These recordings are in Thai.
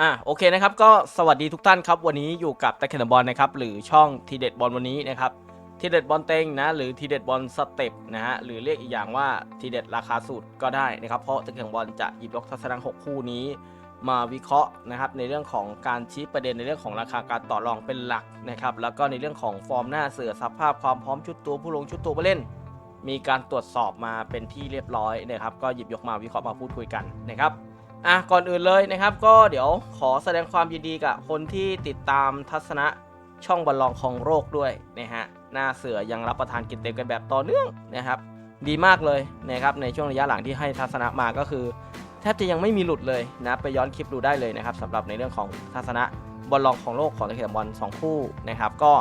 อะโอเคนะครับก็สวัสดีทุกท่านครับ วันนี้อยู่กับตะเคนบอลนะครับหรือช่องทีเด็ดบอลวันนี้นะครับทีเด็ดบอลเต็งนะหรือทีเด็ดบอลสเต็ปนะฮะหรือเรียกอีกอย่างว่าทีเด็ดราคาสูตรก็ได้นะครับ เพราะตะเคนบอลจะหยิบยกทัศนะหกคู่นี้มาวิเคราะห์นะครับในเรื่องของการชี้ประเด็นในเรื่องของราคาการต่อรองเป็นหลักนะครับแล้วก็ในเรื่องของฟอร์มหน้าเสือสภาพความพร้อมชุดตัวผู้ลงชุดตัวผู้เล่น มีการตรวจสอบมาเป็นที่เรียบร้อยนะครับก็หยิบยกมาวิเคราะห์มาพูดคุยกันนะครับ อะก่อนอื่นเลยนะครับ ก็เดี๋ยวขอแสดงความยินดีกับคนที่ติดตามทัศนะช่องบอลลองของโรคด้วยนะฮะหน้าเสือยังรับประทานกินเต็มกันแบบต่อเนื่องนะครับ ดีมากเลยนะครับในช่วงระยะหลังที่ให้ทัศนะมาก็คือ แทบจะยังไม่มีหลุดเลยนะไปย้อนคลิปดูได้เลยนะครับสำหรับในเรื่องของทัศนะบอลลองของโลกของตะเขียนบอล2คู่นะครับ ก็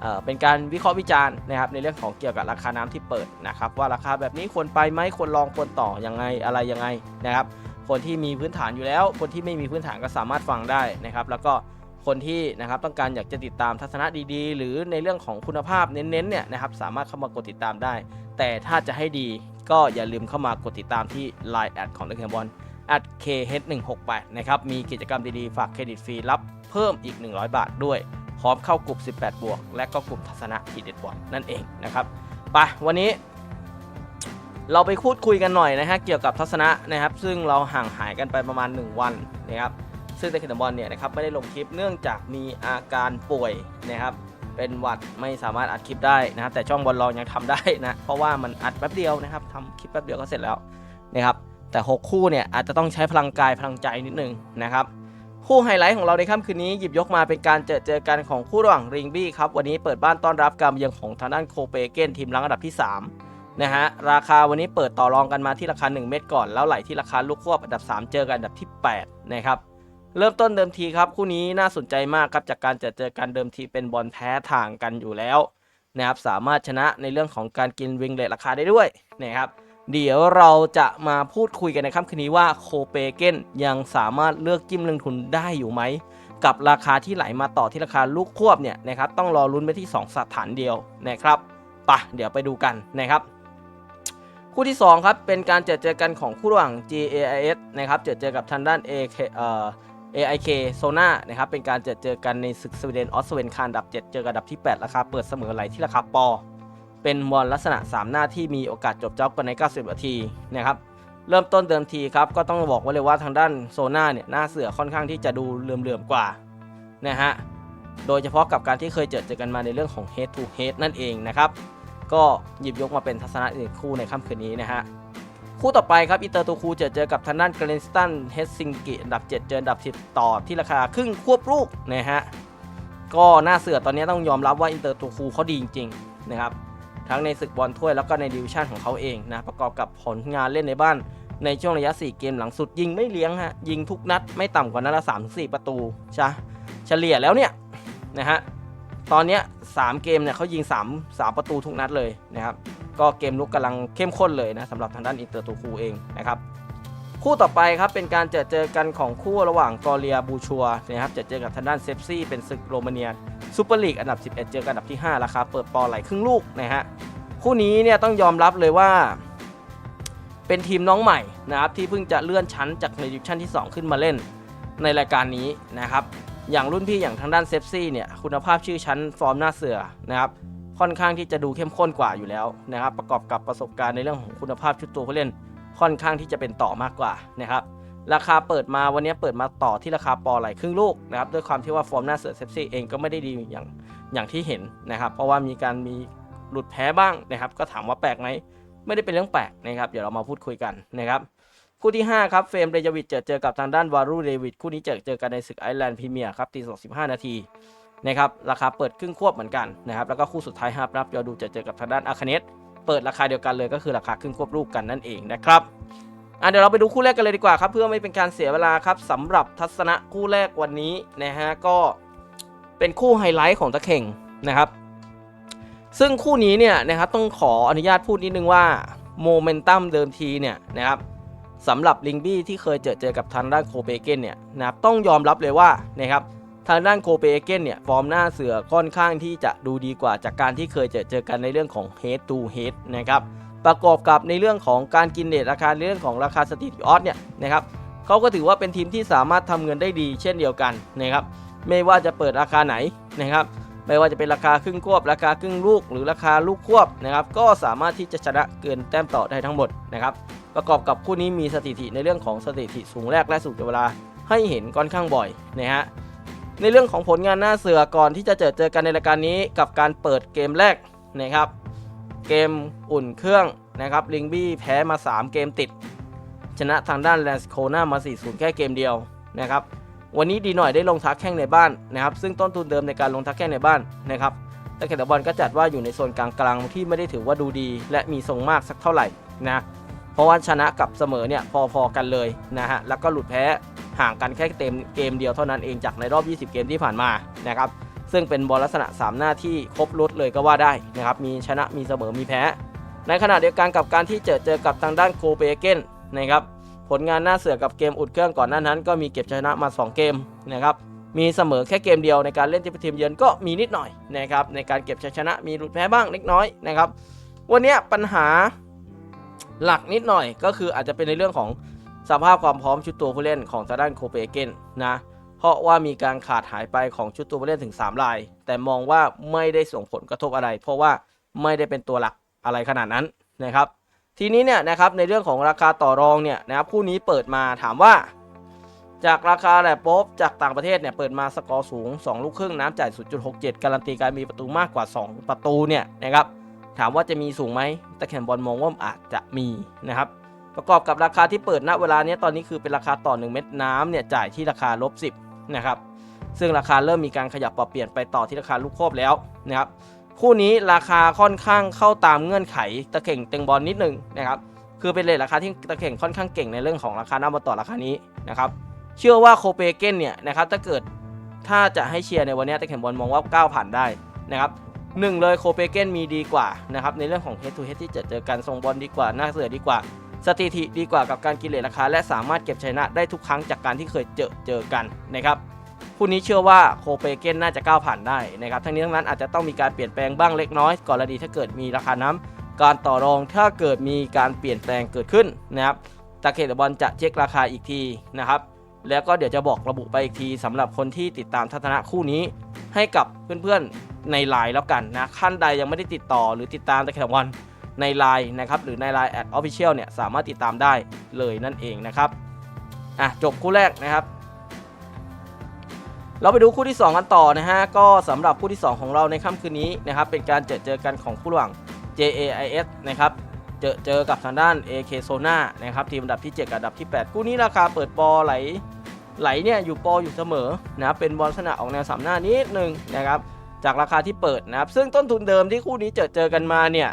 เอ่อเป็นการวิเคราะห์วิจารณ์นะครับในเรื่องของเกี่ยวกับราคาน้ำที่เปิดนะครับว่าราคาแบบนี้ควรไปไหมควรลองควรต่อยังไงอะไรยังไงนะครับ คนที่มีพื้นฐานอยู่แล้ว คนที่ไม่มีพื้นฐานก็สามารถฟังได้นะครับ แล้วก็คนที่นะครับต้องการอยากจะติดตามทัศนะดีๆ หรือในเรื่องของคุณภาพเน้นๆเนี่ยนะครับสามารถเข้ามากดติดตามได้ แต่ถ้าจะให้ดีก็อย่าลืมเข้ามากดติดตามที่ Line แอดของตะเคียนบอล at kh168 นะครับมีกิจกรรมดีๆ ฝากเครดิตฟรีรับเพิ่มอีก 100 บาทด้วยพร้อมเข้ากลุ่ม 18 บวก และก็กลุ่มทัศนะทีเด็ดบอลนั่นเองนะครับไปวันนี้ เราไปพูดคุยกันหน่อยนะฮะเกี่ยวกับทัศนะนะครับ ซึ่งเราห่างหายกันไปประมาณ 1 วันนะครับซึ่งในเคนบอลเนี่ยนะครับไม่ได้ลงคลิปเนื่องจากมีอาการป่วยนะครับเป็นหวัดไม่สามารถอัดคลิปได้นะครับแต่ช่องบอลลองยังทำได้นะเพราะว่ามันอัดแป๊บเดียวนะครับทำคลิปแป๊บเดียวก็เสร็จแล้วนะครับแต่ 6 คู่เนี่ยอาจจะต้องใช้พลังกายพลังใจนิดนึงนะครับคู่ไฮไลท์ของเราในค่ำคืนนี้หยิบยกมาเป็นการเจอเจอกันของคู่ระหว่างริงบี้ครับวันนี้เปิดบ้านต้อนรับการเยือนของทางด้านโคเปเกนทีมรังอันดับที่ 3 นะฮะราคาวันนี้เปิดต่อรองกันมาที่ราคา 1 เม็ดก่อน แล้วไหลที่ราคาลูกควบอันดับ 3 เจอกันอันดับที่ 8 นะครับเริ่มต้นเดิมทีครับคู่นี้น่าสนใจมากครับจากการเจอเจอกันเดิมทีเป็นบอลแท้ทางกันอยู่แล้วนะครับสามารถชนะในเรื่องของการกินวิงเลทราคาได้ด้วยนะครับเดี๋ยวเราจะมาพูดคุยกันในค่ำคืนนี้ว่าโคเปเกนยังสามารถเลือกจิ้มลงทุนได้อยู่ไหม กับราคาที่ไหลมาต่อที่ราคาลูกควบเนี่ยนะครับต้องรอลุ้นไปที่ 2 สถานเดียวนะครับปะเดี๋ยวไปดูกันนะครับ คู่ที่ 2 ครับ เป็นการเจอเจอกันของคู่ระหว่าง GAIS นะครับเจอเจอกับทางด้าน AK เอ่อ AIK โซนานะครับ เป็นการเจอเจอกันในศึกสวีเดนออสเวนคานดับ 7 เจอกับดับที่ 8 ราคาเปิดเสมอไหลที่ราคาปอ เป็นบอลลักษณะ 3 หน้าที่มีโอกาสจบจ็อบกันใน 90 นาทีนะครับ เริ่มต้นเดิมทีครับ ก็ต้องบอกไว้เลยว่าทางด้านโซน่าเนี่ยหน้าเสือค่อนข้างที่จะดูเหลื่อมๆกว่านะฮะ โดยเฉพาะกับการที่เคยเจอเจอกันมาในเรื่องของ head to head นั่นเองนะครับ ก็หยิบยกมาเป็นทัศนะอีกคู่ในค่ำคืนนี้นะฮะคู่ต่อไปครับอินเตอร์ตูคูเจอเจอกับทางด้านเกรนสตันเฮสซิงกิอันดับ 7 เจออันดับ 10 ต่อที่ราคาครึ่งควบลูกนะฮะก็หน้าเสือตอนนี้ต้องยอมรับว่าอินเตอร์ตูคูเขาดีจริงๆนะครับทั้งในศึกบอลถ้วยแล้วก็ในดิวิชั่นของเขาเองนะประกอบกับผลงานเล่นในบ้านในช่วงระยะ 4 เกมหลังสุดยิงไม่เลี้ยงฮะยิงทุกนัดไม่ต่ำกว่านัดละ3 4 ประตูใช่เฉลี่ยแล้วเนี่ยนะฮะ ตอนนี้3เกมเนี่ยเขายิง 3 3 ประตูทุกนัดเลยนะครับ ก็เกมลุกกำลังเข้มข้นเลยนะสำหรับทางด้านอินเตอร์ตูคูเองนะครับคู่ต่อไปครับเป็นการเจอเจอกันของคู่ระหว่างกอเรียบูชัวนะครับจะเจอกับทางด้านเซฟซี่เป็นศึกโรมาเนียซูเปอร์ลีกอันดับ 11 เจอกันอันดับที่5ราคาเปิดปอไหลครึ่งลูกนะฮะคู่นี้เนี่ยต้องยอมรับเลยว่า เป็นทีมน้องใหม่นะครับที่เพิ่งจะเลื่อนชั้นจากในดิวิชั่นที่ 2 ขึ้นมาเล่นในรายการนี้นะครับ อย่างรุ่นพี่อย่างทางด้านเซฟซี่เนี่ยคุณภาพชื่อชั้นฟอร์มหน้าเสือนะครับค่อนข้างที่จะดูเข้มข้นกว่าอยู่แล้วนะครับ ประกอบกับประสบการณ์ในเรื่องของคุณภาพชุดตัวผู้เล่น ค่อนข้างที่จะเป็นต่อมากกว่านะครับราคาเปิดมาวันนี้เปิดมาต่อที่ราคาปอไหลครึ่งลูกนะครับด้วยความที่ว่าฟอร์มหน้าเสือเซฟซี่เองก็ไม่ได้ดีอย่างอย่างที่เห็นนะครับ เพราะว่ามีการมีหลุดแพ้บ้างนะครับ ก็ถามว่าแปลกไหมไม่ได้เป็นเรื่องแปลกนะครับ เดี๋ยวเรามาพูดคุยกันนะครับ คู่ที่ 5 ครับ เฟรมเรยวิดเจอเจอกับทางด้านวารูเดวิดคู่นี้เจอเจอกันในศึกไอร์แลนด์พรีเมียร์ครับตี25นาทีนะครับราคาเปิดครึ่งควบเหมือนกันนะครับแล้วก็คู่สุดท้ายห้ารับยอดูเจอเจอกับทางด้านอาคาเนสเปิดราคาเดียวกันเลยก็คือราคาครึ่งควบลูกกันนั่นเองนะครับอะเดี๋ยวเราไปดูคู่แรกกันเลยดีกว่าครับ เพื่อไม่เป็นการเสียเวลาครับสำหรับทัศนะคู่แรกวันนี้นะฮะก็เป็นคู่ไฮไลท์ของตะเข่งนะครับ ซึ่งคู่นี้เนี่ยนะครับต้องขออนุญาตพูดนิดนึงว่าโมเมนตัมเดิมทีเนี่ยนะครับ สำหรับลิงบี้ที่เคยเจอเจอกับทางด้านโคเปเกนเนี่ยนะครับต้องยอมรับเลยว่านะครับทางด้านโคเปเกนเนี่ยฟอร์มหน้าเสือค่อนข้างที่จะดูดีกว่าจากการที่เคยเจอเจอกันในเรื่องของ head to head นะครับประกอบกับในเรื่องของการกินเดทราคาในเรื่องของราคาสถิติออสเนี่ยนะครับเขาก็ถือว่าเป็นทีมที่สามารถทำเงินได้ดีเช่นเดียวกันนะครับไม่ว่าจะเปิดราคาไหนนะครับไม่ว่าจะเป็นราคาครึ่งควบ ราคาครึ่งลูก หรือราคาลูกควบนะครับก็สามารถที่จะชนะเกินแต้มต่อได้ทั้งหมดนะครับ ประกอบกับคู่นี้มีสถิติในเรื่องของสถิติสูงแรกและสูงเวลาให้เห็นค่อนข้างบ่อยนะฮะในเรื่องของผลงานหน้าเสือก่อนที่จะเจอเจอกันในรายการนี้กับการเปิดเกมแรกนะครับเกมอุ่นเครื่องนะครับลิงบี้แพ้มา 3 เกมติด ชนะทางด้านแลนสโคนามา 4-0 แค่เกมเดียวนะครับวันนี้ดีหน่อยได้ลงทักแข้งในบ้านนะครับซึ่งต้นทุนเดิมในการลงทักแข้งในบ้านนะครับแต่เกตบอลก็จัดว่าอยู่ในโซนกลางๆที่ไม่ได้ถือว่าดูดี และมีทรงมากสักเท่าไหร่นะ เพราะว่าชนะกับเสมอเนี่ยพอๆกันเลยนะฮะแล้วก็หลุดแพ้ห่างกันแค่เต็มเกมเดียวเท่านั้นเองจากในรอบ 20 เกมที่ผ่านมานะครับซึ่งเป็นบอลลักษณะ 3 หน้าที่ครบรถเลยก็ว่าได้นะครับมีชนะมีเสมอมีแพ้ ในขณะเดียวกันกับการที่เจอเจอกับทางด้านโคเปเกนนะครับผลงานหน้าเสือกับเกมอุดเครื่องก่อนหน้านั้น ก็มีเก็บชนะมา 2 เกมนะครับมีเสมอแค่เกมเดียวในการเล่นที่ทีมเยือนก็มีนิดหน่อยนะครับในการเก็บชัยชนะมีหลุดแพ้บ้างเล็กน้อยนะครับวันนี้ปัญหา หลักนิดหน่อยก็คืออาจจะเป็นในเรื่องของสภาพความพร้อมชุดตัวผู้เล่นของทางด้านโคเปเกนนะเพราะว่ามีการขาดหายไปของชุดตัวผู้เล่นถึง 3 ราย แต่มองว่าไม่ได้ส่งผลกระทบอะไร เพราะว่าไม่ได้เป็นตัวหลักอะไรขนาดนั้นนะครับ ทีนี้เนี่ยนะครับในเรื่องของราคาต่อรองเนี่ยนะครับคู่นี้เปิดมาถามว่า จากราคาแหละป๊บจากต่างประเทศเนี่ยเปิดมาสกอร์สูง 2 ลูกครึ่งน้ำจ่าย 0.67 การันตีการมีประตูมากกว่า 2 ประตูเนี่ยนะครับ ถามว่าจะมีสูงไหมต่แคนบอลมองว่าอาจจะมีนะครับประกอบกับราคาที่เปิดณเวลานี้ตอนนี้คือเป็นราคาต่อ 1 เม็ดน้ำเนี่ยจ่ายที่ราคาลบ10นะครับซึ่งราคาเริ่มมีการขยับปรับเปลี่ยนไปต่อที่ราคาลูกโคบแล้วนะครับคู่นี้ราคาค่อนข้างเข้าตามเงื่อนไขตะเข่งเต็งบอลนิดนึงนะครับคือเป็นเลทราคาที่ตะเข่งค่อนข้างเก่งในเรื่องของราคาหน้ามาต่อราคานี้นะครับเชื่อว่าโคเปเกนเนี่ยนะครับถ้าเกิดถ้าจะให้เชียร์ในวันนี้ต่เข็มบอลมองว่าก้าวผ่านได้นะครับ หนึ่งเลยโคเปเกนมีดีกว่านะครับในเรื่องของ head to head ที่จะเจอกันทรงบอลดีกว่าหน้าเสือดีกว่าสถิติดีกว่ากับการกินเลทราคา และสามารถเก็บชนะได้ทุกครั้งจากการที่เคยเจอเจอกันนะครับคู่นี้เชื่อว่าโคเปเกนน่าจะก้าวผ่านได้นะครับทั้งนี้ทั้งนั้นอาจจะต้องมีการเปลี่ยนแปลงบ้างเล็กน้อยกรณีถ้าเกิดมีราคาน้ำการต่อรองถ้าเกิดมีการเปลี่ยนแปลงเกิดขึ้นนะครับตาเขตบอลจะเช็คราคาอีกทีนะครับแล้วก็เดี๋ยวจะบอกระบุไปอีกทีสำหรับคนที่ติดตามทัศนะคู่นี้ ให้กับเพื่อนๆในไลน์แล้วกันนะขั้นใดยังไม่ได้ติดต่อหรือติดตามแตะแคงวันในไลน์นะครับหรือในไลน์แอดออฟฟิเชียลเนี่ยสามารถติดตามได้เลยนั่นเองนะครับอะจบคู่แรกนะครับ เราไปดูคู่ที่ 2 กันต่อนะฮะก็สำหรับคู่ที่ 2 ของเราในค่ำคืนนี้นะครับเป็นการเจอเจอกันของคู่ระหว่าง JAIS นะครับเจอเจอกับทางด้าน AK Sona นะครับทีมอันดับที่ 7 กับอันดับที่ 8 คู่นี้ราคาเปิดปอไหล ไหลเนี่ยอยู่ปออยู่เสมอนะเป็นบอลลักษณะออกแนวสามหน้านิดนึงนะครับจากราคาที่เปิดนะครับซึ่งต้นทุนเดิมที่คู่นี้เจอเจอกันมาเนี่ย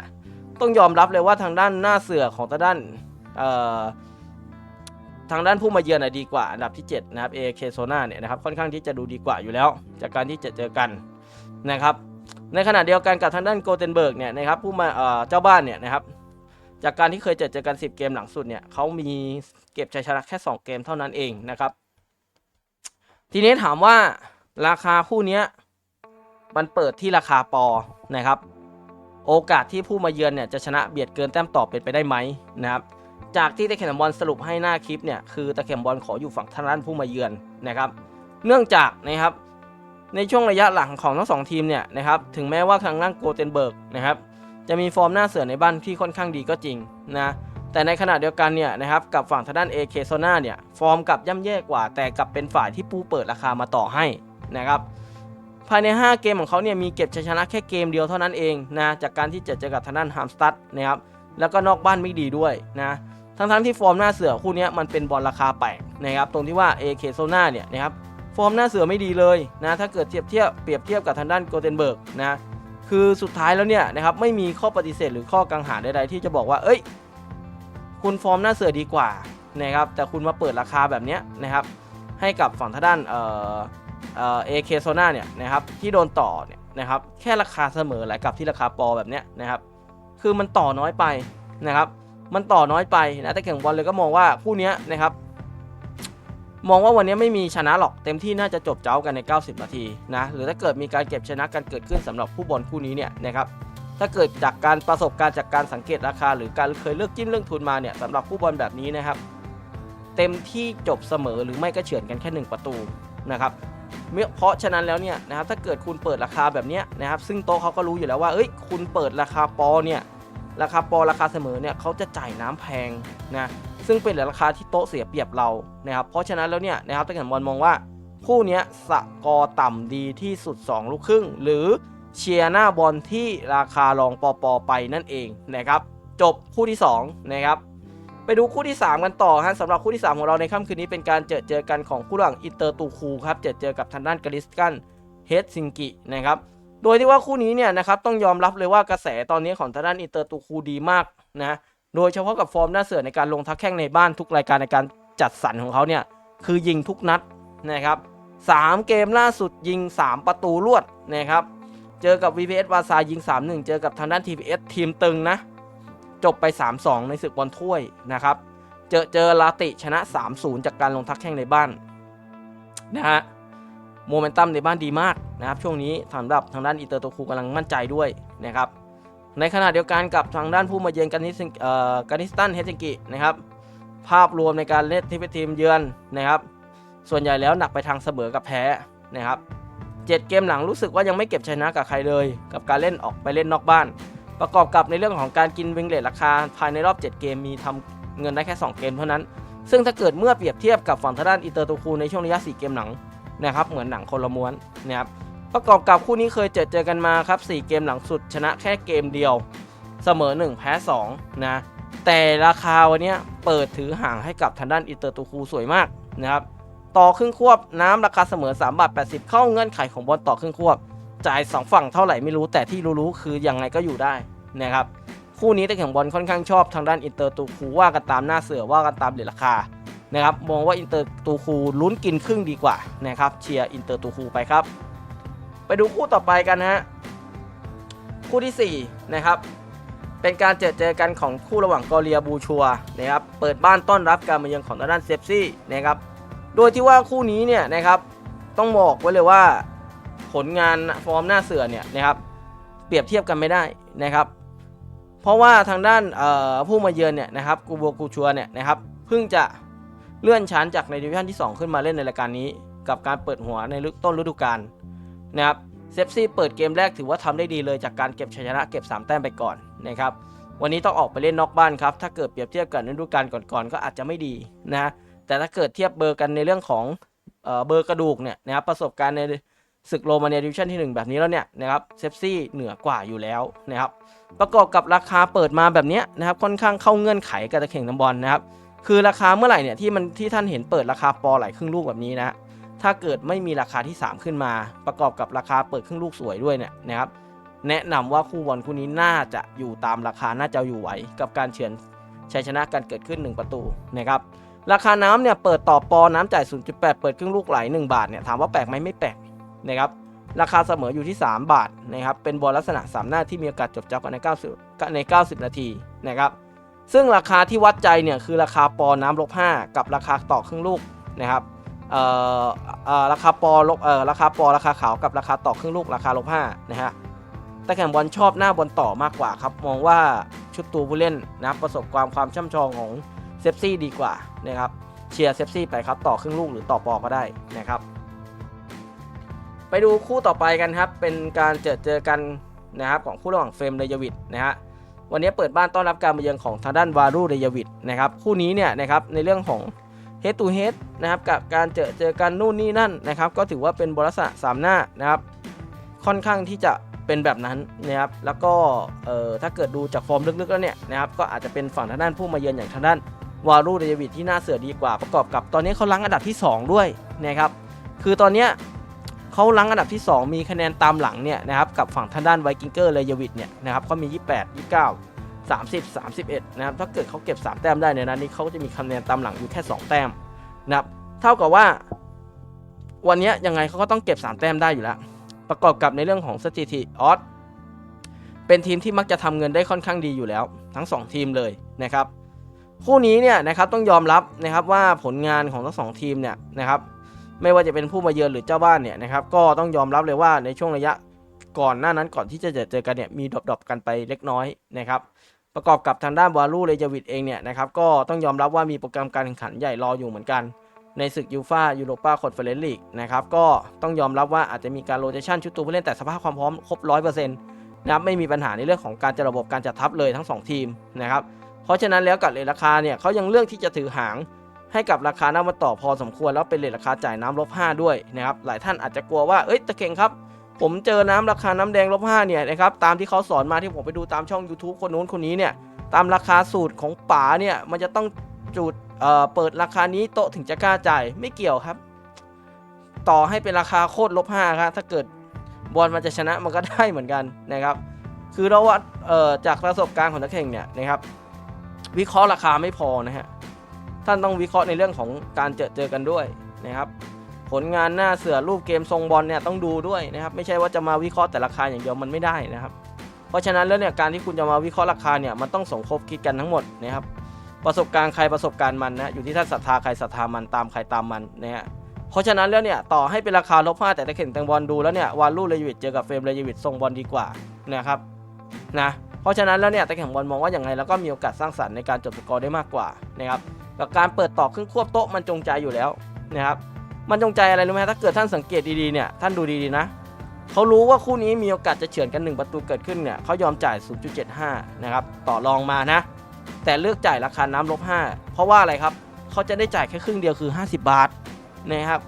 ต้องยอมรับเลยว่าทางด้านหน้าเสือของทางด้านทางด้านผู้มาเยือนน่ะดีกว่าอันดับที่ 7 นะครับ AK Sona เนี่ยนะครับค่อนข้างที่จะดูดีกว่าอยู่แล้ว จากการที่เจอเจอกันนะครับในขณะเดียวกันกับทางด้านโกเทนเบิร์กเนี่ยนะครับผู้มาเอ่อเจ้าบ้านเนี่ยนะครับจากการที่เคยเจอเจอกัน 10 เกมหลังสุดเนี่ยเขามีเก็บชัยชนะแค่ 2 เกมเท่านั้นเองนะครับ ทีนี้ถามว่าราคาคู่นี้มันเปิดที่ราคาปอนะครับ โอกาสที่ผู้มาเยือนเนี่ยจะชนะเบียดเกินแต้มต่อเป็นไปได้ไหมนะครับ จากที่ตะเข็มบอลสรุปให้หน้าคลิปเนี่ยคือตะเข็มบอลขออยู่ฝั่งทางด้านผู้มาเยือนนะครับ เนื่องจากนะครับในช่วงระยะหลังของทั้งสองทีมเนี่ยนะครับถึงแม้ว่าทางด้านโกเทนเบิร์กนะครับจะมีฟอร์มหน้าเสือในบ้านที่ค่อนข้างดีก็จริงนะ แต่ในขณะเดียวกันเนี่ยนะครับกับฝั่งทางด้าน AK s o n a เนี่ยฟอร์มกับย่ำแย่กว่า แต่กับเป็นฝ่ายที่ปูเปิดราคามาต่อให้นะครับภายใน 5 เกมของเขาเนี่ยมีเก็บชัยชนะแค่เกมเดียวเท่านั้นเองนะจากการที่เจอเจอกับทางด้านฮามสตัดนะครับแล้วก็นอกบ้านไม่ดีด้วยนะทั้งๆที่ฟอร์มหน้าเสือคู่นี้มันเป็นบอลราคาแปลกนะครับตรงที่ว่า AK s o n a เนี่ยนะครับฟอร์มหน้าเสือไม่ดีเลยนะถ้าเกิดเทียบเทียบเปรียบเทียบกับทางด้านโกเทนเบิร์กนะคือสุดท้ายแล้วเนี่ยนะครับไม่มีข้อปฏิเสธหรือข้อกังขาใดๆที่จะบอกว่าเอ้ย คุณฟอร์มหน้าเสือดีกว่านะครับแต่คุณมาเปิดราคาแบบนี้นะครับให้กับฝั่งทางด้านเอ่อเอ่อเอเคโซนาเนี่ยนะครับที่โดนต่อเนี่ยนะครับแค่ราคาเสมอแหละกับที่ราคาปอแบบเนี้ยนะครับคือมันต่อน้อยไปนะครับมันต่อน้อยไปนะแต่แข่งบอลเลยก็มองว่าคู่นี้นะครับมองว่าวันนี้ไม่มีชนะหรอกเต็มที่น่าจะจบเจ้ากันใน 90 นาทีนะหรือถ้าเกิดมีการเก็บชนะกันเกิดขึ้นสำหรับผู้บอลคู่นี้เนี่ยนะครับ ถ้าเกิดจากการประสบการณ์จากการสังเกตราคา หรือการเคยเลือกจิ้นเรื่องทุนมาเนี่ยสำหรับผู้บอลแบบนี้นะครับ เต็มที่จบเสมอหรือไม่ก็เฉือนกันแค่ 1 ประตูนะครับเมื่อเพราะฉะนั้นแล้วเนี่ยนะครับถ้าเกิดคุณเปิดราคาแบบนี้นะครับ ซึ่งโต๊ะเขาก็รู้อยู่แล้วว่าเอ้ยคุณเปิดราคาปอเนี่ยราคาปอราคาเสมอเนี่ยเขาจะจ่ายน้ำแพงนะซึ่งเป็นราคาที่โต๊ะเสียเปรียบเรานะครับเพราะฉะนั้นแล้วเนี่ยนะครับถ้าเกิดบอลมองว่าคู่นี้สกอร์ต่ำดีที่สุด 2 ลูกครึ่ง หรือ เชียร์หน้าบอลที่ราคารองปอปอไปนั่นเองนะครับ จบคู่ที่สองนะครับไปดูคู่ที่ 3 กันต่อฮะสำหรับคู่ที่ 3 ของเราในค่ำคืนนี้เป็นการเจอเจอกันของคู่ระหว่างอินเตอร์ตูคูครับเจอเจอกับทางด้านกาลิสกันเฮดซิงกินะครับโดยที่ว่าคู่นี้เนี่ยนะครับต้องยอมรับเลยว่ากระแสตอนนี้ของทางด้านอินเตอร์ตูคูดีมากนะโดยเฉพาะกับฟอร์มหน้าเสือในการลงทักแข้งในบ้านทุกรายการในการจัดสรรของเขาเนี่ยคือยิงทุกนัดนะครับสามเกมล่าสุดยิง 3 ประตูรวดนะครับ เจอกับ VPS วาซายิง 3-1 เจอกับทางด้าน TPS ทีมตึงนะ จบไป 3-2 ในศึกบอลถ้วยนะครับ เจอเจอลาติชนะ 3-0 จากการลงทักแข่งในบ้านนะฮะโมเมนตัมในบ้านดีมากนะครับช่วงนี้สำหรับทางด้านอิเตอร์โตคูกำลังมั่นใจด้วยนะครับในขณะเดียวกันกับทางด้านผู้มาเยือนกานิสกานิสตันเฮติงกินะครับภาพรวมในการเล่นที่เป็นทีมเยือนนะครับ ส่วนใหญ่แล้วหนักไปทางเสมอกับแพ้นะครับ เจ็ดเกมหลังรู้สึกว่ายังไม่เก็บชนะกับใครเลย กับการเล่นออกไปเล่นนอกบ้าน ประกอบกับในเรื่องของการกินวิงเลทราคาภายในรอบ 7 เกมมีทำเงินได้แค่ 2 เกมเท่านั้น ซึ่งถ้าเกิดเมื่อเปรียบเทียบกับฝั่งทางด้านอิเตอร์ตูคูในช่วงระยะ 4 เกมหลังนะครับเหมือนหนังคนละม้วนนะครับประกอบกับคู่นี้เคยเจอเจอกันมาครับ 4 เกมหลังสุดชนะแค่เกมเดียว เสมอ 1 แพ้ 2 นะ แต่ราคาวันนี้เปิดถือห่างให้กับทางด้านอิเตอร์ตูคูสวยมากนะครับ ต่อครึ่งควบน้ำราคาเสมอ3บาท80 เข้าเงื่อนไขของบอลต่อครึ่งควบ จ่าย 2 ฝั่งเท่าไหร่ไม่รู้แต่ที่รู้ๆคือยังไงก็อยู่ได้นะครับคู่นี้ตะแข่งบอลค่อนข้างชอบทางด้านอินเตอร์ตูคูว่ากันตามหน้าเสือว่ากันตามเหรียญราคานะครับมองว่าอินเตอร์ตูคูลุ้นกินครึ่งดีกว่านะครับเชียร์อินเตอร์ตูคูไปครับ ไปดูคู่ต่อไปกันนะฮะคู่ทีสี่4นะครับเป็นการเจอเจอกันของคู่ระหว่างกอเรียบูชัวนะครับเปิดบ้านต้อนรับการมาเยือนของทางด้านเซฟซี่นะครับ โดยที่ว่าคู่นี้เนี่ยนะครับต้องบอกไว้เลยว่าผลงานฟอร์มหน้าเสือเนี่ยนะครับเปรียบเทียบกันไม่ได้นะครับ เพราะว่าทางด้านผู้มาเยือนเนี่ยนะครับกูโบกูชัวเนี่ยนะครับเพิ่งจะเลื่อนชั้นจากในดิวิชั่นที่ 2 ขึ้นมาเล่นในรายการนี้ กับการเปิดหัวในต้นฤดูกาลนะครับเซฟซี่เปิดเกมแรกถือว่าทำได้ดีเลยจากการเก็บชัยชนะเก็บ 3 แต้มไปก่อนนะครับวันนี้ต้องออกไปเล่นนอกบ้านครับถ้าเกิดเปรียบเทียบกับฤดูกาลก่อนๆก็อาจจะไม่ดีนะ แต่ถ้าเกิดเทียบเบอร์กันในเรื่องของเบอร์กระดูกเนี่ยนะครับประสบการณ์ในศึกโรมาเนียดิวิชั่นที่ 1 แบบนี้แล้วเนี่ยนะครับเซฟซี่เหนือกว่าอยู่แล้วนะครับประกอบกับราคาเปิดมาแบบนี้นะครับค่อนข้างเข้าเงื่อนไขกับตะเข่งน้ำบอลนะครับคือราคาเมื่อไหร่เนี่ยที่มันที่ท่านเห็นเปิดราคาปอไหลครึ่งลูกแบบนี้นะถ้าเกิดไม่มีราคาที่ 3 ขึ้นมา ประกอบกับราคาเปิดครึ่งลูกสวยด้วยเนี่ยนะครับแนะนำว่าคู่บอลคู่นี้น่าจะอยู่ตามราคาน่าจะอยู่ไหวกับการเฉือนชัยชนะกันเกิดขึ้น 1 ประตูนะครับ ราคาน้ำเนี่ยเปิดต่อปอน้ำจ่าย 0.8 เปิดครึ่งลูกไหล 1 บาทเนี่ยถามว่าแปลกไหมไม่แปลกนะครับราคาเสมออยู่ที่ 3 บาทนะครับเป็นบอลลักษณะ 3 หน้าที่มีโอกาสจบจับกันใน 90 ใน 90 นาทีนะครับซึ่งราคาที่วัดใจเนี่ยคือราคาปอน้ำลบ5กับราคาต่อครึ่งลูกนะครับเอ่อเอ่อราคาปอลบเอ่อราคาปอราคาขาวกับราคาต่อครึ่งลูกราคาลบ5นะฮะแต่แข่งบอลชอบหน้าบอลต่อมากกว่าครับมองว่าชุดตัวผู้เล่นนะประสบความความช่ำชองของ ซฟซี่ดีกว่านะครับเชียร์เซฟซี่ไปครับต่อครึ่งลูกหรือต่อปอก็ได้นะครับ ไปดูคู่ต่อไปกันครับ เป็นการเจอเจอกันนะครับของคู่ระหว่างเฟรมเรยวิดนะฮะวันนี้เปิดบ้านต้อนรับการมาเยือนของทางด้านวารูเรยวิดนะครับคู่นี้เนี่ยนะครับในเรื่องของเฮดตูเฮดนะครับกับการเจอเจอกันนู่นนี่นั่นนะครับ ก็ถือว่าเป็นบริษัทสามหน้านะครับ ค่อนข้างที่จะเป็นแบบนั้นนะครับแล้วก็เอ่อถ้าเกิดดูจากฟอร์มลึกๆแล้วเนี่ยนะครับก็อาจจะเป็นฝั่งทางด้านผู้มาเยือนอย่างทางด้าน วารูเรยวิดที่น่าเสือดีกว่าประกอบกับตอนนี้เขาลังอันดับที่ 2 ด้วยนะครับคือตอนนี้เขาลังอันดับที่ 2 มีคะแนนตามหลังเนี่ยนะครับกับฝั่งทางด้านไวกิงเกอร์เลยวิดเนี่ยนะครับเขามี 28 29 30 31นะครับถ้าเกิดเขาเก็บ 3 แต้มได้ในนั้นนี้เขาจะมีคะแนนตามหลังอยู่แค่ 2 แต้มนะครับเท่ากับว่า วันนี้ยังไงเขาก็ต้องเก็บ 3 แต้มได้อยู่แล้ว ประกอบกับในเรื่องของสถิติออสเป็นทีมที่มักจะทำเงินได้ค่อนข้างดีอยู่แล้ว ทั้ง 2 ทีมเลยนะครับ คู่นี้เนี่ยนะครับต้องยอมรับนะครับว่าผลงานของทั้งสองทีมเนี่ยนะครับไม่ว่าจะเป็นผู้มาเยือนหรือเจ้าบ้านเนี่ยนะครับก็ต้องยอมรับเลยว่าในช่วงระยะก่อนหน้านั้นก่อนที่จะเจอเจอกันเนี่ยมีดรอปๆกันไปเล็กน้อยนะครับประกอบกับทางด้านวาลูเรยวิดเองเนี่ยนะครับก็ต้องยอมรับว่ามีโปรแกรมการแข่งขันใหญ่รออยู่เหมือนกัน ในศึกยูฟายูโรปาคอนเฟอเรนซ์ลีกนะครับก็ต้องยอมรับว่าอาจจะมีการโรเตชันชุดตัวผู้เล่นแต่สภาพความพร้อมครบ100%นะครับไม่มีปัญหาในเรื่องของการจัดระบบการจัดทัพเลยทั้ง 2 ทีมนะครับ เพราะฉะนั้นแล้วกับเลทราคาเนี่ยเขายังเลือกที่จะถือหางให้กับราคาน้ำมันต่อพอสมควร แล้วเป็นเลทราคาจ่ายน้ำลบ5ด้วยนะครับหลายท่านอาจจะกลัวว่าเอ้ยตะเข่งครับ ผมเจอน้ำราคาน้ำแดงลบ5เนี่ยนะครับตามที่เขาสอนมาที่ผมไปดูตามช่อง YouTube คนนู้นคนนี้เนี่ยตามราคาสูตรของป๋าเนี่ยมันจะต้องจุดเอ่อเปิดราคานี้โต๊ะถึงจะกล้าจ่ายไม่เกี่ยวครับ ต่อให้เป็นราคาโคตรลบ5ครับถ้าเกิดบอลมันจะชนะมันก็ได้เหมือนกันนะครับ คือเราวัดเอ่อจากประสบการณ์ของนักแข่งเนี่ยนะครับ วิเคราะห์ราคาไม่พอนะฮะท่านต้องวิเคราะห์ในเรื่องของการเจอเจอกันด้วยนะครับผลงานหน้าเสือรูปเกมทรงบอลเนี่ยต้องดูด้วยนะครับไม่ใช่ว่าจะมาวิเคราะห์แต่ราคาอย่างเดียวมันไม่ได้นะครับ เพราะฉะนั้นแล้วเนี่ยการที่คุณจะมาวิเคราะห์ราคาเนี่ยมันต้องสมคบคิดกันทั้งหมดนะครับประสบการณ์ใครประสบการณ์มันนะอยู่ที่ท่านศรัทธาใครศรัทธามันตามใครตามมันนะฮะเพราะฉะนั้นแล้วเนี่ยต่อให้เป็นราคาลบห้าแต่ตะเข่งแตงบอลดูแล้วเนี่ยวาลูเรยวิดเจอกับเฟรมเรยวิดทรงบอลดีกว่านะครับนะ เพราะฉะนั้นแล้วเนี่ยตะเข่งบอลมองว่าอย่างไรแล้วก็มีโอกาสสร้างสรรค์ในการจบสกอร์ได้มากกว่านะครับกับการเปิดต่อครึ่งควบโต๊ะมันจงใจอยู่แล้วนะครับมันจงใจอะไรรู้ไหมถ้าเกิดท่านสังเกตดีๆเนี่ยท่านดูดีๆนะเขารู้ว่าคู่นี้มีโอกาสจะเฉือนกัน 1 ประตูเกิดขึ้นเนี่ยเขายอมจ่าย 0.75 นะครับต่อรองมานะ แต่เลือกจ่ายราคาน้ำลบ 5 เพราะว่าอะไรครับเขาจะได้จ่ายแค่ครึ่งเดียวคือ 50 บาทนะครับ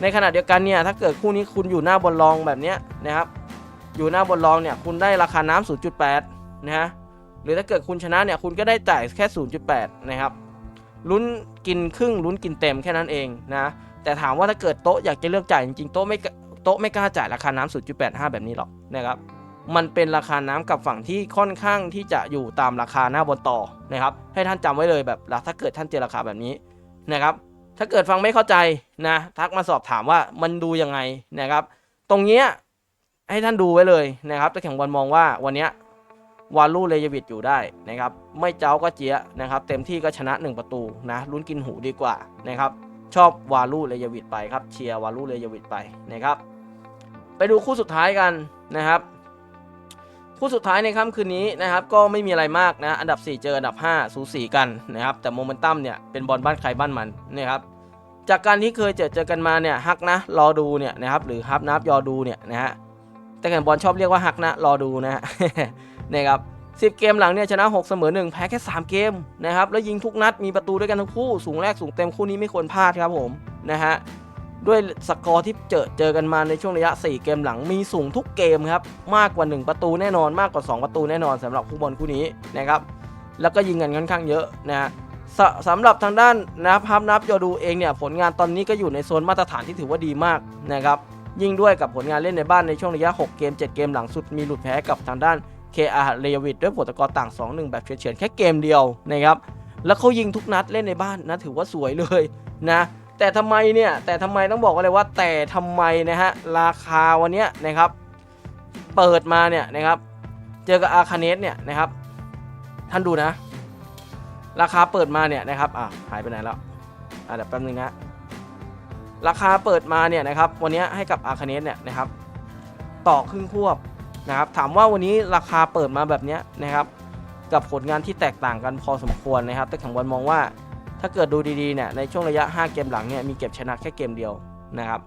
ในขณะเดียวกันเนี่ยถ้าเกิดคู่นี้คุณอยู่หน้าบนรองแบบเนี้ยนะครับอยู่หน้าบนรองเนี่ยคุณได้ราคาน้ำ0.8 นะฮะหรือถ้าเกิดคุณชนะเนี่ยคุณก็ได้จ่ายแค่ 0.8 นะครับลุ้นกินครึ่งลุ้นกินเต็มแค่นั้นเองนะแต่ถามว่าถ้าเกิดโต๊ะอยากจะเลือกจ่ายจริงๆโต๊ะไม่โต๊ะไม่กล้าจ่ายราคาน้ำ0.85 แบบนี้หรอกนะครับมันเป็นราคาน้ำกับฝั่งที่ค่อนข้างที่จะอยู่ตามราคาหน้าบนต่อนะครับให้ท่านจำไว้เลยแบบถ้าเกิดท่านเจอราคาแบบนี้นะครับถ้าเกิดฟังไม่เข้าใจนะทักมาสอบถามว่ามันดูยังไงนะครับ ตรงเนี้ยให้ท่านดูไว้เลยนะครับตะแข่งบอลมองว่าวันเนี้ย วาลูเลยวิดอยู่ได้นะครับ ไม่เจ้าก็เจี๊ยนะครับ เต็มที่ก็ชนะ 1 ประตูนะลุ้นกินหูดีกว่านะครับ ชอบวาลูเลยวิดไปครับเชียร์วาลูเลยวิดไปนะครับ ไปดูคู่สุดท้ายกันนะครับ คู่สุดท้ายในค่ำคืนนี้นะครับ ก็ไม่มีอะไรมากนะ อันดับ 4 เจออันดับ 5 สูสีกันนะครับ แต่โมเมนตัมเนี่ยเป็นบอลบ้านใครบ้านมันนะครับจากการที่เคยเจอเจอกันมาเนี่ยฮักนะรอดูเนี่ยนะครับหรือฮับนับยอดูเนี่ยนะฮะแต่แข่งบอลชอบเรียกว่าฮักนะรอดูนะฮะ นะครับ10 เกมหลังเนี่ยชนะ 6 เสมอ 1 แพ้แค่ 3 เกมนะครับแล้วยิงทุกนัดมีประตูด้วยกันทั้งคู่ สูงแรกสูงเต็มคู่นี้ไม่ควรพลาดครับผมนะฮะด้วยสกอร์ที่เจอเจอกันมาในช่วงระยะ 4 เกมหลังมีสูงทุกเกมครับมากกว่า 1 ประตูแน่นอนมากกว่า 2 ประตูแน่นอนสำหรับคู่บอลคู่นี้นะครับแล้วก็ยิงกันค่อนข้างเยอะนะฮะสสำหรับทางด้านนะครับฮับนับยอดูเองเนี่ยผลงานตอนนี้ก็อยู่ในโซนมาตรฐานที่ถือว่าดีมากนะครับยิ่งด้วยกับผลงานเล่นในบ้านในช่วงระยะ 6 เกม 7 เกมหลังสุดมีหลุดแพ้กับทางด้าน KR เรยวิดด้วยผลตะกอร์ต่าง 2-1 แบบเฉือนๆแค่เกมเดียวนะครับแล้วเขายิงทุกนัดเล่นในบ้านนะถือว่าสวยเลยนะแต่ทำไมเนี่ยแต่ทำไมต้องบอกกันเลยว่าแต่ทำไมนะฮะราคาวันเนี้ยนะครับ เปิดมาเนี่ยนะครับ เจอกับอาคาเนสเนี่ยนะครับ ท่านดูนะ ราคาเปิดมาเนี่ยนะครับอะหายไปไหนแล้วอะเดี๋ยวแป๊บนึงนะราคาเปิดมาเนี่ยนะครับ วันนี้ให้กับอาคาเนสเนี่ยนะครับ ต่อครึ่งควบ นะครับถามว่าวันนี้ราคาเปิดมาแบบนี้นะครับ กับผลงานที่แตกต่างกันพอสมควรนะครับ แต่แข่งบอลมองว่าถ้าเกิดดูดีๆเนี่ยในช่วงระยะ 5 เกมหลังเนี่ยมีเก็บชนะแค่เกมเดียวนะครับ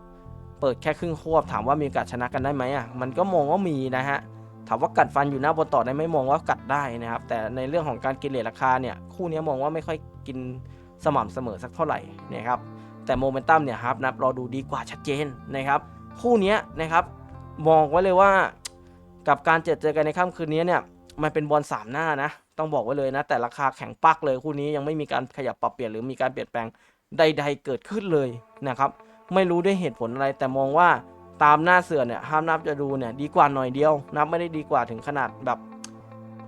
เปิดแค่ครึ่งควบถามว่ามีโอกาสชนะกันได้ไหมอะมันก็มองว่ามีนะฮะถามว่ากัดฟันอยู่หน้าบนต่อได้ไม่มองว่ากัดได้นะครับ แต่ในเรื่องของการกินเลทราคาเนี่ยคู่นี้มองว่าไม่ค่อยกินสม่ำเสมอสักเท่าไหร่นะครับแต่โมเมนตัมเนี่ยครับนับรอดูดีกว่าชัดเจนนะครับ คู่นี้นะครับมองไว้เลยว่า กับการเจอเจอกันในค่ำคืนนี้เนี่ยมันเป็นบอลสามหน้านะ ต้องบอกไว้เลยนะ แต่ราคาแข็งปักเลยคู่นี้ยังไม่มีการขยับปรับเปลี่ยนหรือมีการเปลี่ยนแปลงใด ๆ เกิดขึ้นเลยนะครับ ไม่รู้ด้วยเหตุผลอะไร แต่มองว่าตามหน้าเสือเนี่ยห้ามนับจะดูเนี่ยดีกว่าหน่อยเดียว นับไม่ได้ดีกว่าถึงขนาดแบบ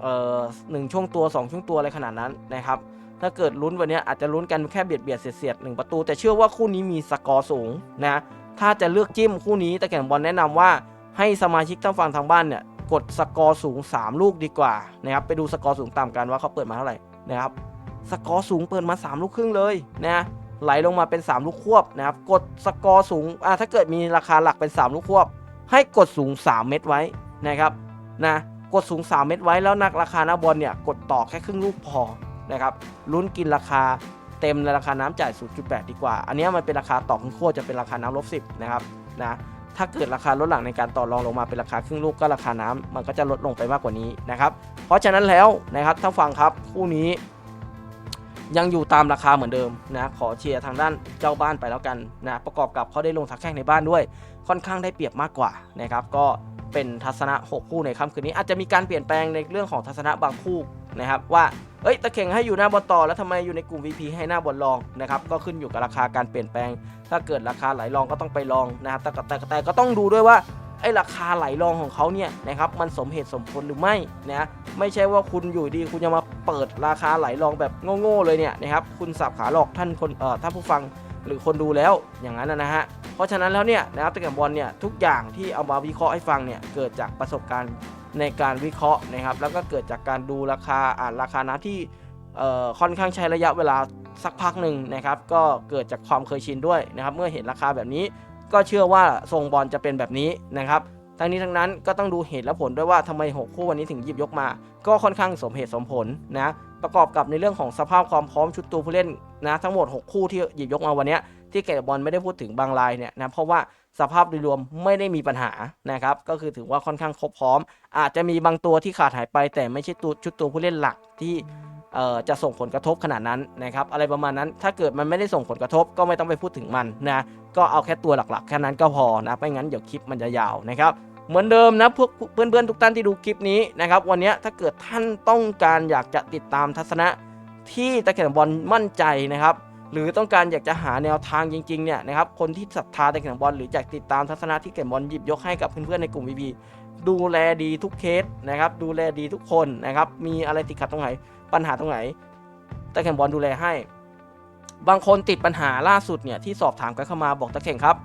เอ่อหนึ่งช่วงตัวสองช่วงตัวอะไรขนาดนั้นนะครับ ถ้าเกิดลุ้นวันนี้อาจจะลุ้นกันแค่เบียดเบียดเสียดเสียดหนึ่งประตู แต่เชื่อว่าคู่นี้มีสกอร์สูงนะถ้าจะเลือกจิ้มคู่นี้แต่แข่งบอลแนะนำว่า ให้สมาชิกทั้งฝั่งทางบ้านเนี่ยกดสกอร์สูง 3 ลูกดีกว่านะครับไปดูสกอร์สูงตามกันว่าเขาเปิดมาเท่าไหร่นะครับสกอร์สูงเปิดมา 3 ลูกครึ่งเลยนะไหลลงมาเป็น 3 ลูกควบนะครับกดสกอร์สูงอ่าถ้าเกิดมีราคาหลักเป็น 3 ลูกควบ ให้กดสูง 3 เม็ดไว้นะครับนะกดสูง 3 เม็ดไว้แล้วนักราคาหน้าบอลเนี่ยกดต่อแค่ครึ่งลูกพอนะครับลุ้นกินราคาเต็มในราคาน้ำจ่าย 0.8 ดีกว่า อันนี้มันเป็นราคาต่อครึ่งโคตรจะเป็นราคาน้ำลบ10 นะครับนะ ถ้าเกิดราคาลดหลังในการต่อรองลงมาเป็นราคาครึ่งลูกก็ราคาน้ำมันก็จะลดลงไปมากกว่านี้นะครับ เพราะฉะนั้นแล้วนะครับท่านฟังครับคู่นี้ยังอยู่ตามราคาเหมือนเดิมนะขอเชียร์ทางด้านเจ้าบ้านไปแล้วกันนะประกอบกับเขาได้ลงทักแข่งในบ้านด้วย ค่อนข้างได้เปรียบมากกว่านะครับก็เป็นทัศนะ 6 คู่ในค่ำคืนนี้อาจจะมีการเปลี่ยนแปลงในเรื่องของทัศนะบางคู่นะครับว่าเอ้ยตะเข่งให้อยู่หน้าบอลต่อแล้วทำไมอยู่ในกลุ่ม VP ให้หน้าบอลรองนะครับก็ขึ้นอยู่กับราคาการเปลี่ยนแปลง ถ้าเกิดราคาไหลรองก็ต้องไปลองนะครับแต่แต่แต่ก็ต้องดูด้วยว่าไอ้ราคาไหลรองของเขาเนี่ยนะครับมันสมเหตุสมผลหรือไม่นะไม่ใช่ว่าคุณอยู่ดีคุณจะมาเปิดราคาไหลรองแบบโง่ๆเลยเนี่ยนะครับคุณสับขาหลอกท่านคนเอ่อท่านผู้ฟังหรือคนดูแล้วอย่างนั้นนะนะฮะเพราะฉะนั้นแล้วเนี่ยนะครับตะเกียบบอลเนี่ยทุกอย่างที่เอามาวิเคราะห์ให้ฟังเนี่ยเกิดจากประสบการณ์ ในการวิเคราะห์นะครับ แล้วก็เกิดจากการดูราคาอ่านราคาน้ำที่ค่อนข้างใช้ระยะเวลาสักพักหนึ่งนะครับ ก็เกิดจากความเคยชินด้วยนะครับ เมื่อเห็นราคาแบบนี้ ก็เชื่อว่าทรงบอลจะเป็นแบบนี้นะครับทั้งนี้ทั้งนั้นก็ต้องดูเหตุและผลด้วยว่าทำไม 6 คู่วันนี้ถึงหยิบยกมา ก็ค่อนข้างสมเหตุสมผลนะประกอบกับในเรื่องของสภาพความพร้อมชุดตัวผู้เล่นนะทั้งหมด 6 คู่ที่หยิบยกมาวันนี้ ที่เกตบอลไม่ได้พูดถึงบางรายเนี่ยนะเพราะว่าสภาพโดยรวมไม่ได้มีปัญหานะครับก็คือถือว่าค่อนข้างครบพร้อม อาจจะมีบางตัวที่ขาดหายไป แต่ไม่ใช่ตัวชุดตัวผู้เล่นหลักที่จะส่งผลกระทบขนาดนั้นนะครับอะไรประมาณนั้นถ้าเกิดมันไม่ได้ส่งผลกระทบก็ไม่ต้องไปพูดถึงมันนะก็เอาแค่ตัวหลักๆแค่นั้นก็พอนะไม่งั้นเดี๋ยวคลิปมันจะยาวนะครับเหมือนเดิมนะพวกเพื่อนๆทุกท่านที่ดูคลิปนี้นะครับวันนี้ถ้าเกิดท่านต้องการอยากจะติดตามทัศนะที่ตะเกียบบอลมั่นใจนะครับ หรือต้องการอยากจะหาแนวทางจริงๆเนี่ยนะครับคนที่ศรัทธาตะเกียบอลหรืออยากติดตามทัศนะที่เกียบอลหยิบยกให้กับเพื่อนๆในกลุ่ม VP ดูแลดีทุกเคสนะครับดูแลดีทุกคนนะครับมีอะไรติดขัดตรงไหนปัญหาตรงไหนตะเกียบอลดูแลให้ บางคนติดปัญหาล่าสุดเนี่ยที่สอบถามกันเข้ามาบอกตะเข่งครับ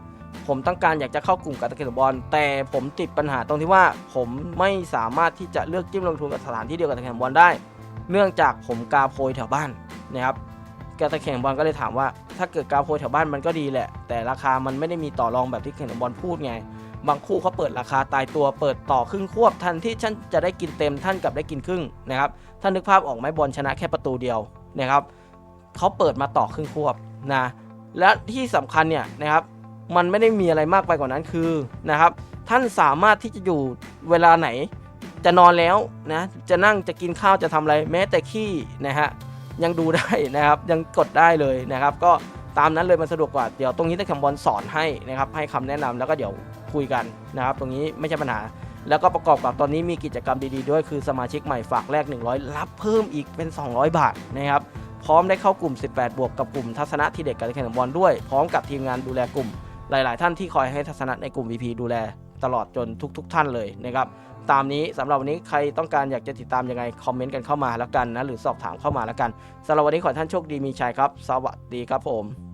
ผมต้องการอยากจะเข้ากลุ่มกับตะเกียบอล แต่ผมติดปัญหาตรงที่ว่า ผมไม่สามารถที่จะเลือกจิ้มลงทุนกับสถานที่เดียวกับตะเกียบบอลได้ เนื่องจากผมกาโพยแถวบ้านนะครับ แกตะเข่งบอลก็เลยถามว่า ถ้าเกิดกาโพแถวบ้านมันก็ดีแหละ แต่ราคามันไม่ได้มีต่อรองแบบที่เข่งบอลพูดไง บางคู่เขาเปิดราคาตายตัวเปิดต่อครึ่งควบทันที่ท่านจะได้กินเต็มท่านกับได้กินครึ่งนะครับท่านนึกภาพออกไหมบอลชนะแค่ประตูเดียวนะครับเขาเปิดมาต่อครึ่งควบนะและที่สำคัญเนี่ยนะครับมันไม่ได้มีอะไรมากไปกว่านั้นคือนะครับท่านสามารถที่จะอยู่เวลาไหนจะนอนแล้วนะจะนั่งจะกินข้าวจะทำอะไรแม้แต่ขี้นะฮะ ยังดูได้นะครับยังกดได้เลยนะครับ ก็ตามนั้นเลยมันสะดวกกว่าเดี๋ยวตรงนี้ได้คำบอลสอนให้นะครับให้คำแนะนำแล้วก็เดี๋ยวคุยกันนะครับ ตรงนี้ไม่ใช่ปัญหา แล้วก็ประกอบกับตอนนี้มีกิจกรรมดีๆ ด้วยคือสมาชิกใหม่ฝากแรก 100 รับเพิ่มอีกเป็น 200 บาทนะครับพร้อมได้เข้ากลุ่ม 18 บวกกับกลุ่มทัศนะที่เด็กการแข่งบอลด้วย พร้อมกับทีมงานดูแลกลุ่ม หลาย ๆ ท่านที่คอยให้ทัศนะในกลุ่ม VP ดูแลตลอดจนทุก ๆ ท่านเลยนะครับ ตามนี้สำหรับวันนี้ใครต้องการอยากจะติดตามยังไงคอมเมนต์กันเข้ามาแล้วกันนะหรือสอบถามเข้ามาแล้วกันสำหรับวันนี้ขอท่านโชคดีมีชัยครับ สวัสดีครับผม